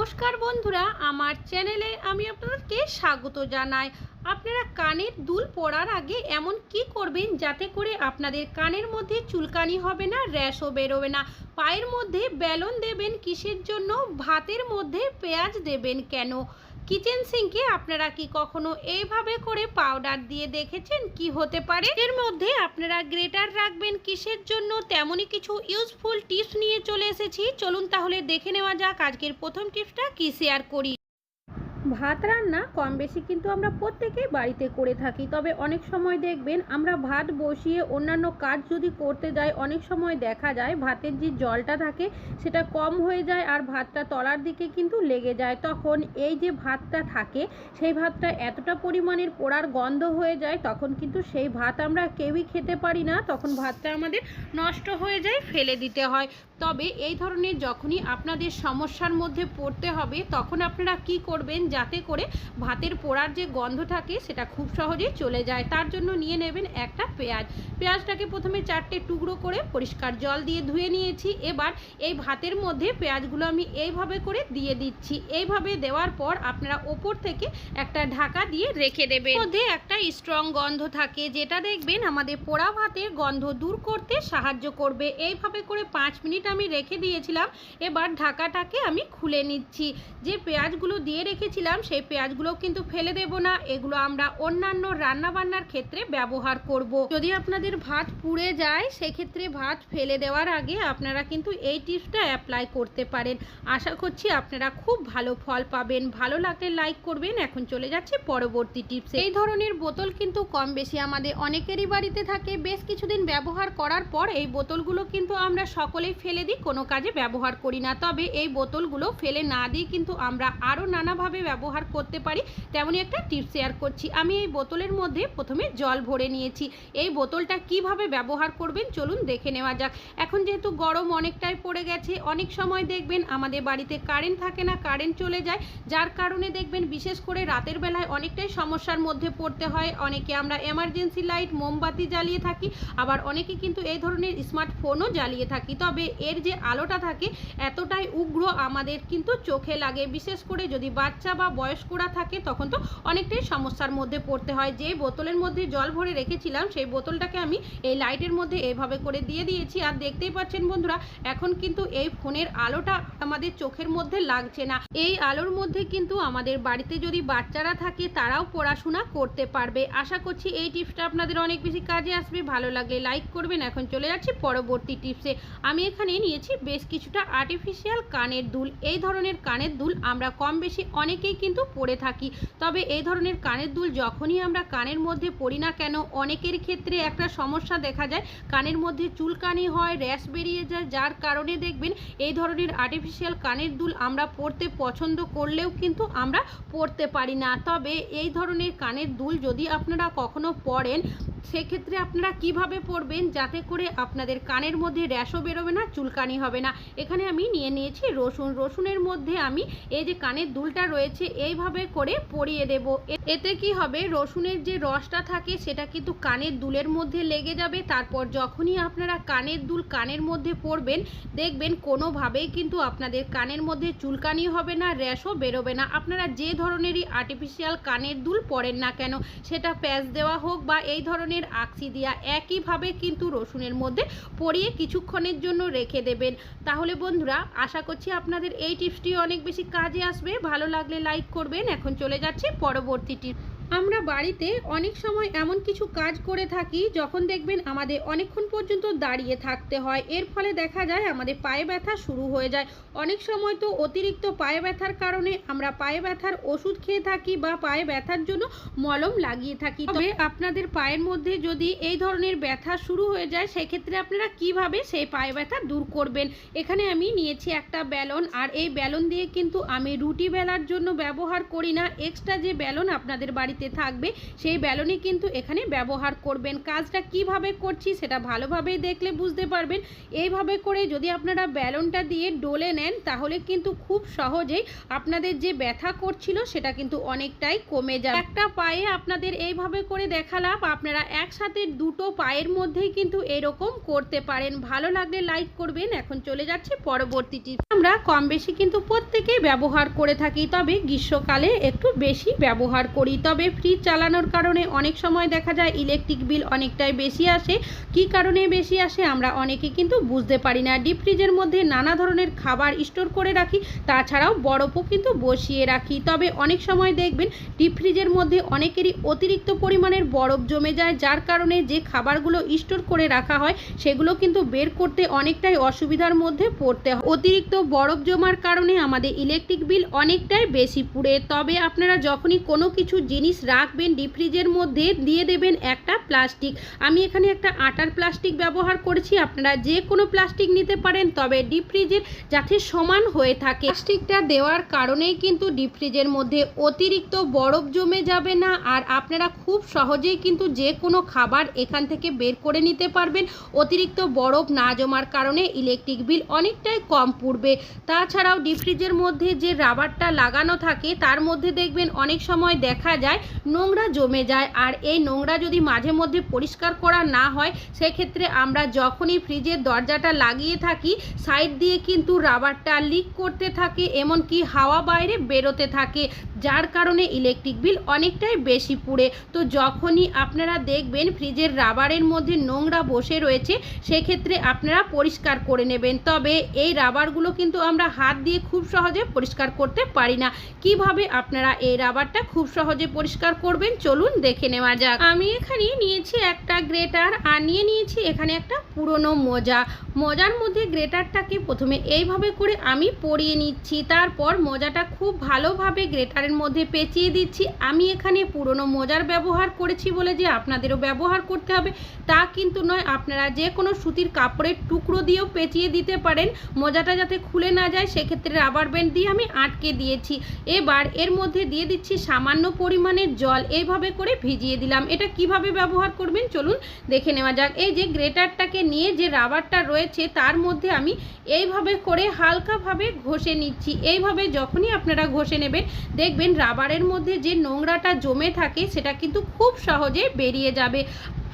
নমস্কার বন্ধুরা, আমার চ্যানেলে আমি আপনাদেরকে স্বাগত জানাই। আপনারা কানের দুল পড়ার আগে এমন কি করবেন যাতে করে আপনাদের কানের মধ্যে চুলকানি হবে না, র্যাশও বেরোবে না? পায়ের মধ্যে বেলন দেবেন, কিসের জন্য? ভাতের মধ্যে পেঁয়াজ দেবেন কেন? কিচেন সিঙ্কে আপনারা কি কখনো এইভাবে করে পাউডার দিয়ে দেখেছেন কি হতে পারে? এর মধ্যে আপনারা গ্রেটার রাখবেন কিসের জন্য? তেমনই কিছু ইউজফুল টিপস নিয়ে চলে এসেছি। চলুন তাহলে দেখে নেওয়া যাক আজকের প্রথম টিপসটা কি শেয়ার করি। ভাত রান্না কম বেশি কিন্তু আমরা প্রত্যেকেই বাড়িতে করে থাকি। তবে অনেক সময় দেখবেন আমরা ভাত বসিয়ে অন্যান্য কাজ যদি করতে যাই, অনেক সময় দেখা যায় ভাতের যে জলটা থাকে সেটা কম হয়ে যায় আর ভাতটা তলার দিকে কিন্তু লেগে যায়। তখন এই যে ভাতটা থাকে, সেই ভাতটা এতটা পরিমাণের পোড়ার গন্ধ হয়ে যায়, তখন কিন্তু সেই ভাত আমরা কেউই খেতে পারি না। তখন ভাতটা আমাদের নষ্ট হয়ে যায়, ফেলে দিতে হয়। তবে এই ধরনের যখনই আপনাদের সমস্যার মধ্যে পড়তে হবে, তখন আপনারা কি করবেন যাতে করে ভাতের পোড়ার যে গন্ধ থাকে সেটা খুব সহজেই চলে যায়। তার জন্য নিয়ে নেবেন একটা পেঁয়াজ। পেঁয়াজটাকে প্রথমে চারটে টুকরো করে পরিষ্কার জল দিয়ে ধুয়ে নিয়েছি। এবার এই ভাতের মধ্যে পেঁয়াজগুলো আমি এইভাবে করে দিয়ে দিচ্ছি। এইভাবে দেওয়ার পর আপনারা ওপর থেকে একটা ঢাকা দিয়ে রেখে দেবেন। মধ্যে একটা স্ট্রং গন্ধ থাকে, যেটা দেখবেন আমাদের পোড়া ভাতের গন্ধ দূর করতে সাহায্য করবে। এইভাবে করে পাঁচ মিনিট আমি রেখে দিয়েছিলাম। এবার ঢাকাটাকে আমি খুলে নিচ্ছি। যে পেঁয়াজগুলো দিয়ে রেখেছিলাম, সেই পেঁয়াজগুলো কিন্তু ফেলে দেব না। এগুলো আমরা অন্যান্য রান্না বান্নার ক্ষেত্রে ব্যবহার করব। যদি আপনাদের ভাত পুড়ে যায়, সেক্ষেত্রে ভাত ফেলে দেওয়ার আগে আপনারা কিন্তু এই টিপসটা অ্যাপ্লাই করতে পারেন। আশা করছি আপনারা খুব ভালো ফল পাবেন। ভালো লাগলে লাইক করবেন। এখন চলে যাচ্ছে পরবর্তী টিপস। এই ধরনের বোতল কিন্তু কম বেশি আমাদের অনেকেরই বাড়িতে থাকে। বেশ কিছুদিন ব্যবহার করার পর এই বোতলগুলো কিন্তু আমরা সকলেই ফেলে দিই কোনো কাজে ব্যবহার করি না। তবে এই বোতলগুলো ফেলে না দিয়ে কিন্তু আমরা আরও নানাভাবে ব্যবহার করতে পারি, তেমনই একটা টিপস শেয়ার করছি। আমি এই বোতলের মধ্যে প্রথমে জল ভরে নিয়েছি। এই বোতলটা কীভাবে ব্যবহার করবেন চলুন দেখে নেওয়া যাক। এখন যেহেতু গরম অনেকটাই পড়ে গেছে, অনেক সময় দেখবেন আমাদের বাড়িতে কারেন্ট থাকে না, কারেন্ট চলে যায়, যার কারণে দেখবেন বিশেষ করে রাতের বেলায় অনেকটাই সমস্যার মধ্যে পড়তে হয়। অনেকে আমরা এমার্জেন্সি লাইট মোমবাতি জ্বালিয়ে থাকি, আবার অনেকে কিন্তু এই ধরনের স্মার্টফোনও জ্বালিয়ে থাকি। তবে এর যে আলোটা থাকে, এতটাই উগ্র আমাদের কিন্তু চোখে লাগে। বিশেষ করে যদি বাচ্চা বা বয়স্করা থাকে, তখন তো অনেকটাই সমস্যার মধ্যে পড়তে হয়। যে বোতলের মধ্যে জল ভরে রেখেছিলাম, সেই বোতলটাকে আমি এই লাইটের মধ্যে এইভাবে করে দিয়ে দিয়েছি। আর দেখতেই পাচ্ছেন বন্ধুরা, এখন কিন্তু এই ফোনের আলোটা আমাদের চোখের মধ্যে লাগছে না। এই আলোর মধ্যে কিন্তু আমাদের বাড়িতে যদি বাচ্চারা থাকে, তারাও পড়াশোনা করতে পারবে। আশা করছি এই টিপসটা আপনাদের অনেক বেশি কাজে আসবে। ভালো লাগলে লাইক করবেন। এখন চলে যাচ্ছি পরবর্তী টিপসে। আমি এখানে নিয়েছি, বেশ কিছুটা আর্টিফিশিয়াল কানের দুল। এই ধরনের কানের দুল আমরা কম বেশি অনেকেই কিন্তু পরে থাকি। তবে এই ধরনের কানের দুল যখনই আমরা কানের মধ্যে পরি না কেন, অনেকের ক্ষেত্রে একটা সমস্যা দেখা যায়। কানের মধ্যে চুলকানি হয়, র্যাশ বেরিয়ে যায়, যার কারণে দেখবেন এই ধরনের আর্টিফিশিয়াল কানের দুল আমরা পরতে পছন্দ করলেও কিন্তু আমরা পরতে পারি না। তবে এই ধরনের কানের দুল যদি আপনারা কখনো পরেন সেক্ষেত্রে আপনারা কীভাবে পরবেন? যাতে করে আপনাদের কানের মধ্যে র্যাশও বেরোবে না, চুলকানি হবে না। এখানে আমি নিয়ে নিয়েছি রসুন। রসুনের মধ্যে আমি এই যে কানের দুলটা রয়েছে, এইভাবে করে পরিয়ে দেব। এতে কি হবে? রসুনের যে রসটা থাকে, সেটা কিন্তু কানের দুলের মধ্যে লেগে যাবে। তারপর যখনই আপনারা কানের দুল কানের মধ্যে পরবেন, দেখবেন কোনোভাবেই কিন্তু আপনাদের কানের মধ্যে চুলকানি হবে না, র্যাশও বেরোবে না। আপনারা যে ধরনেরই আর্টিফিশিয়াল কানের দুল পরেন না কেন, সেটা প্যাচ দেওয়া হোক বা এই ধরনের আকসি দেওয়া একইভাবে কিন্তু রসুনের মধ্যে পরিয়ে কিছুক্ষণের জন্য রেখে দেবেন। তাহলে বন্ধুরা, আশা করছি আপনাদের এই টিপসটি অনেক বেশি কাজে আসবে। ভালো লাগলে লাইক করবেন। এখন চলে যাচ্ছে পরবর্তী টিপ আমরা বাড়িতে অনেক সময় এমন কিছু কাজ করে থাকি যখন দেখবেন আমাদের অনেকক্ষণ পর্যন্ত দাঁড়িয়ে থাকতে হয়। এর ফলে দেখা যায় আমাদের পায়ে ব্যথা শুরু হয়ে যায়। অনেক সময় তো অতিরিক্ত পায়ে ব্যথার কারণে আমরা পায়ে ব্যথার ওষুধ খেয়ে থাকি বা পায়ে ব্যথার জন্য মলম লাগিয়ে থাকি। তবে আপনাদের পায়ের মধ্যে যদি এই ধরনের ব্যথা শুরু হয়ে যায়, সেক্ষেত্রে আপনারা কীভাবে সেই পায়ে ব্যথা দূর করবেন? এখানে আমি নিয়েছি একটা ব্যালন, আর এই ব্যালন দিয়ে কিন্তু আমি রুটি বেলার জন্য ব্যবহার করি না। এক্সট্রা যে ব্যালন আপনাদের বাড়িতে বাড়িতে থাকবে, সেই ব্যালনই কিন্তু এখানে ব্যবহার করবেন। কাজটা কীভাবে করছি সেটা ভালোভাবেই দেখলে বুঝতে পারবেন। এইভাবে করে যদি আপনারা ব্যালনটা দিয়ে ডলে নেন, তাহলে কিন্তু খুব সহজেই আপনাদের যে ব্যথা করছিল সেটা কিন্তু অনেকটাই কমে যায় একটা পায়ে আপনাদের এইভাবে করে দেখালাম, আপনারা একসাথে দুটো পায়ের মধ্যেই কিন্তু এরকম করতে পারেন। ভালো লাগলে লাইক করবেন। এখন চলে যাচ্ছে পরবর্তীটি আমরা কম বেশি কিন্তু প্রত্যেকেই ব্যবহার করে থাকি, তবে গ্রীষ্মকালে একটু বেশি ব্যবহার করি। তবে ফ্রিজ চালানোর কারণে অনেক সময় দেখা যায় ইলেকট্রিক বিল অনেকটাই বেশি আসে। কি কারণে বেশি আসে আমরা অনেকে কিন্তু বুঝতে পারি না। ডিপ ফ্রিজের মধ্যে নানা ধরনের খাবার স্টোর করে রাখি, তাছাড়াও বরফও কিন্তু বসিয়ে রাখি। তবে অনেক সময় দেখবেন ডিপ ফ্রিজের মধ্যে অনেকেরই অতিরিক্ত পরিমাণের বরফ জমে যায়, যার কারণে যে খাবারগুলো স্টোর করে রাখা হয়, সেগুলো কিন্তু বের করতে অনেকটাই অসুবিধার মধ্যে পড়তে হয়। অতিরিক্ত বরফ জমার কারণে আমাদের ইলেকট্রিক বিল অনেকটাই বেশি পুড়ে। তবে আপনারা যখনই কোনো কিছু জিনিস রাখবেন ডিপ ফ্রিজের মধ্যে দিয়ে দেবেন একটা প্লাস্টিক আমি এখানে একটা আটার প্লাস্টিক ব্যবহার করেছি, আপনারা যে কোনো প্লাস্টিক নিতে পারেন, তবে ডিপ ফ্রিজের যাতে সমান হয়ে থাকে। প্লাস্টিকটা দেওয়ার কারণেই কিন্তু ডিপ ফ্রিজের মধ্যে অতিরিক্ত বরফ জমে যাবে না, আর আপনারা খুব সহজেই কিন্তু যে কোনো খাবার এখান থেকে বের করে নিতে পারবেন। অতিরিক্ত বরফ না জমার কারণে ইলেকট্রিক বিল অনেকটাই কম পড়বে। তাছাড়াও ডিপ ফ্রিজের মধ্যে যে রাবারটা লাগানো থাকে, তার মধ্যে দেখবেন অনেক সময় দেখা যায় নোংরা জমে যায়। আর এই নোংরা যদি মাঝে মধ্যে পরিষ্কার করা না হয়, সেক্ষেত্রে আমরা যখনই ফ্রিজের দরজাটা লাগিয়ে থাকি সাইড দিয়ে কিন্তু রাবারটা লিক করতে থাকে, এমনকি হাওয়া বাইরে বেরোতে থাকে। যার কারণে ইলেকট্রিক বিল অনেকটাই বেশি পুড়ে। তো যখনই আপনারা দেখবেন ফ্রিজের রাবারের মধ্যে নোংরা বসে রয়েছে, সেক্ষেত্রে আপনারা পরিষ্কার করে নেবেন। তবে এই রাবারগুলো কিন্তু আমরা হাত দিয়ে খুব সহজে পরিষ্কার করতে পারি না। কীভাবে আপনারা এই রাবারটা খুব সহজে পরিষ্কার করবেন চলুন দেখে নেওয়া যাক। আমি এখানে নিয়েছি একটা গ্রেটার আর নিয়ে নিয়েছি এখানে একটা পুরনো মোজা। মোজার মধ্যে গ্রেটারটাকে প্রথমে এইভাবে করে আমি পরিয়ে নিচ্ছি। তারপর মোজাটা খুব ভালোভাবে গ্রেটারের মধ্যে পেঁচিয়ে দিচ্ছি। আমি এখানে পুরনো মোজার ব্যবহার করেছি বলে যে আপনাদেরও ব্যবহার করতে হবে। তা কিন্তু নয়, আপনারা যে কোনো সুতির কাপড়ের টুকরো দিয়েও পেঁচিয়ে দিতে পারেন। মোজাটা যাতে খুলে না যায়, সেক্ষেত্রে রাবার ব্যান্ড দিয়ে আমি আটকে দিয়েছি। এবার এর মধ্যে দিয়ে দিচ্ছি সামান্য পরিমাণের জল। এইভাবে করে ভিজিয়ে দিলাম। এটা কীভাবে ব্যবহার করবেন? চলুন দেখে নেওয়া যাক। এই যে গ্রেটারটাকে নিয়ে যে রাবারটা রয়েছে, তার মধ্যে আমি এইভাবে করে হালকাভাবে ঘষে নিচ্ছি। এইভাবে যখনই আপনারা ঘষে নেবেন, দেখবেন রাবারের মধ্যে যে নোংরাটা জমে থাকে সেটা কিন্তু খুব সহজে বেরিয়ে যাবে।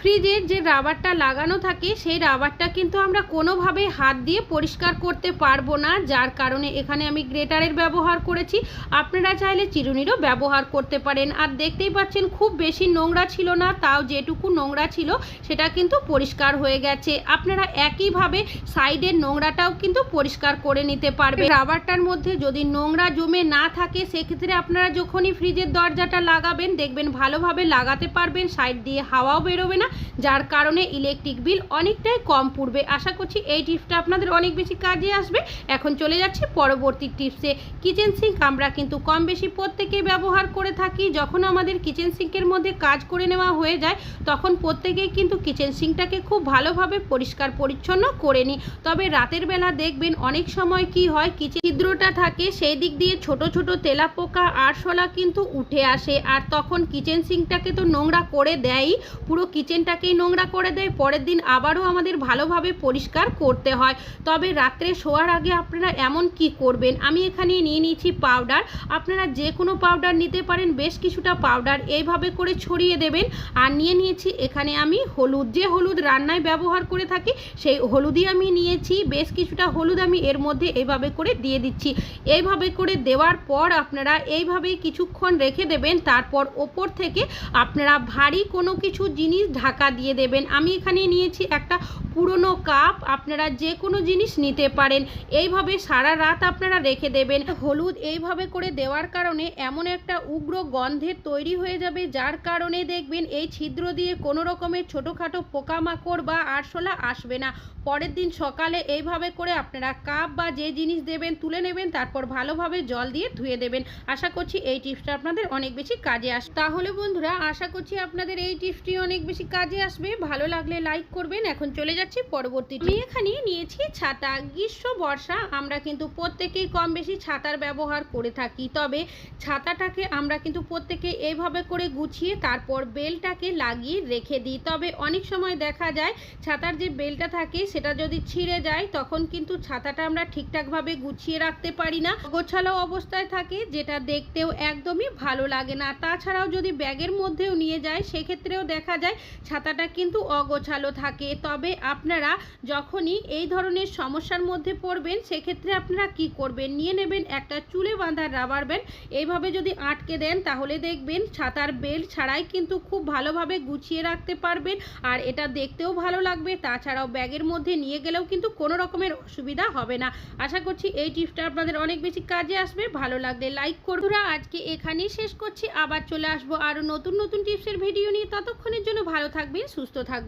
ফ্রিজের যে রাবারটা লাগানো থাকে, সেই রাবারটা কিন্তু আমরা কোনোভাবে হাত দিয়ে পরিষ্কার করতে পারব না, যার কারণে এখানে আমি গ্রেটারের ব্যবহার করেছি। আপনারা চাইলে চিরুনিরও ব্যবহার করতে পারেন। আর দেখতেই পাচ্ছেন, খুব বেশি নোংরা ছিল না, তাও যেটুকু নোংরা ছিল, সেটা কিন্তু পরিষ্কার হয়ে গেছে। আপনারা একইভাবে সাইডের নোংরাটাও কিন্তু পরিষ্কার করে নিতে পারবেন। রাবারটার মধ্যে যদি নোংরা জমে না থাকে, সেক্ষেত্রে আপনারা যখনই ফ্রিজের দরজাটা লাগাবেন, দেখবেন ভালোভাবে লাগাতে পারবেন, সাইড দিয়ে হাওয়াও বেরোবে না। যার কারণে ইলেকট্রিক বিল অনেকটাই কম পড়বে। আশা করছি এই টিপসটা আপনাদের অনেক বেশি কাজে আসবে। এখন চলে যাচ্ছি পরবর্তী টিপসে কিচেন সিঙ্ক আমরা কিন্তু কম বেশি প্রত্যেকেই ব্যবহার করে থাকি। যখন আমাদের কিচেন সিঙ্কের মধ্যে কাজ করে নেওয়া হয়ে যায়, তখন প্রত্যেকেই কিন্তু কিচেন সিঙ্কটাকে খুব ভালোভাবে পরিষ্কার পরিচ্ছন্ন করে নিই। তবে রাতের বেলা দেখবেন অনেক সময় কি হয় কিচেন ছিদ্রটা থাকে, সেই দিক দিয়ে ছোট ছোট তেলাপোকা আরশোলা কিন্তু উঠে আসে। আর তখন কিচেন সিঙ্কটাকে তো নোংরা করে দেয়ই, পুরো কিচেনটাকেই নোংরা করে দেয়, পরের দিন আবারও আমাদের ভালোভাবে পরিষ্কার করতে হয়। তবে রাত্রে শোয়ার আগে আপনারা এমন কি করবেন? আমি এখানে নিয়ে নিয়েছি পাউডার। আপনারা যে কোনো পাউডার নিতে পারেন, বেশ কিছুটা পাউডার এইভাবে করে ছড়িয়ে দেবেন। আর নিয়ে নিয়েছি এখানে আমি হলুদ। যে হলুদ রান্নায় ব্যবহার করে থাকি, সেই হলুদই আমি নিয়েছি। বেশ কিছুটা হলুদ আমি এর মধ্যে এইভাবে করে দিয়ে দিচ্ছি। এইভাবে করে দেওয়ার পর আপনারা এইভাবেই কিছুক্ষণ রেখে দেবেন। তারপর ওপর থেকে আপনারা ভারী কোনো কিছু জিনিস ঢাকা দিয়ে দেবেন। আমি এখানে নিয়েছি একটা পুরনো কাপ আপনারা যে কোনো জিনিস নিতে পারেন। এইভাবে সারা রাত আপনারা রেখে দেবেন। হলুদ এইভাবে করে দেওয়ার কারণে এমন একটা উগ্র গন্ধের তৈরি হয়ে যাবে, যার কারণে দেখবেন এই ছিদ্র দিয়ে কোনো রকমের ছোটোখাটো পোকামাকড় বা আরশোলা আসবে না। পরের দিন সকালে এইভাবে করে আপনারা কাপ বা যে জিনিস দেবেন, তুলে নেবেন, তারপর ভালোভাবে জল দিয়ে ধুয়ে দেবেন। আশা করছি এই টিপসটা আপনাদের অনেক বেশি কাজে আসবে। তাহলে বন্ধুরা, আশা করছি আপনাদের এই টিপসটি অনেক বেশি কাজে আসবে। ভালো লাগলে লাইক করবেন। এখন চলে যাচ্ছি পরবর্তী আমি এখানে নিয়েছি ছাতা। গ্রীষ্ম, বর্ষা, আমরা কিন্তু প্রত্যেকেই কম বেশি ছাতার ব্যবহার করে থাকি। তবে ছাতাটাকে আমরা কিন্তু প্রত্যেকে এইভাবে করে গুছিয়ে তারপর বেলটাকে লাগিয়ে রেখে দিই। তবে অনেক সময় দেখা যায়, ছাতার যে বেলটা থাকে, সেটা যদি ছিঁড়ে যায়, তখন কিন্তু ছাতাটা আমরা ঠিকঠাকভাবে গুছিয়ে রাখতে পারি না। গোছালো অবস্থায় থাকে, যেটা দেখতেও একদমই ভালো লাগে না। তাছাড়াও যদি ব্যাগের মধ্যেও নিয়ে যায়, সেক্ষেত্রেও দেখা যায়, ছাতাটা কিন্তু অগোছালো থাকে। তবে আপনারা যখনই এই ধরনের সমস্যার মধ্যে পড়বেন, সেক্ষেত্রে আপনারা কি করবেন? নিয়ে নেবেন একটা চুলে বাঁধা রাবার ব্যান্ড এইভাবে যদি আটকে দেন, তাহলে দেখবেন ছাতার বেল্ট ছাড়াই কিন্তু খুব ভালোভাবে গুছিয়ে রাখতে পারবেন। আর এটা দেখতেও ভালো লাগবে। তাছাড়াও ব্যাগের মধ্যে নিয়ে গেলেও কিন্তু কোনো রকমের অসুবিধা হবে না। আশা করছি এই টিপসটা আপনাদের অনেক বেশি কাজে আসবে। ভালো লাগলে লাইক করবুরা আজকে এখানেই শেষ করছি। আবার চলে আসব আরও নতুন নতুন টিপসের ভিডিও নিয়ে। ততক্ষণের জন্য ভালো থাকবেন, সুস্থ থাকবেন।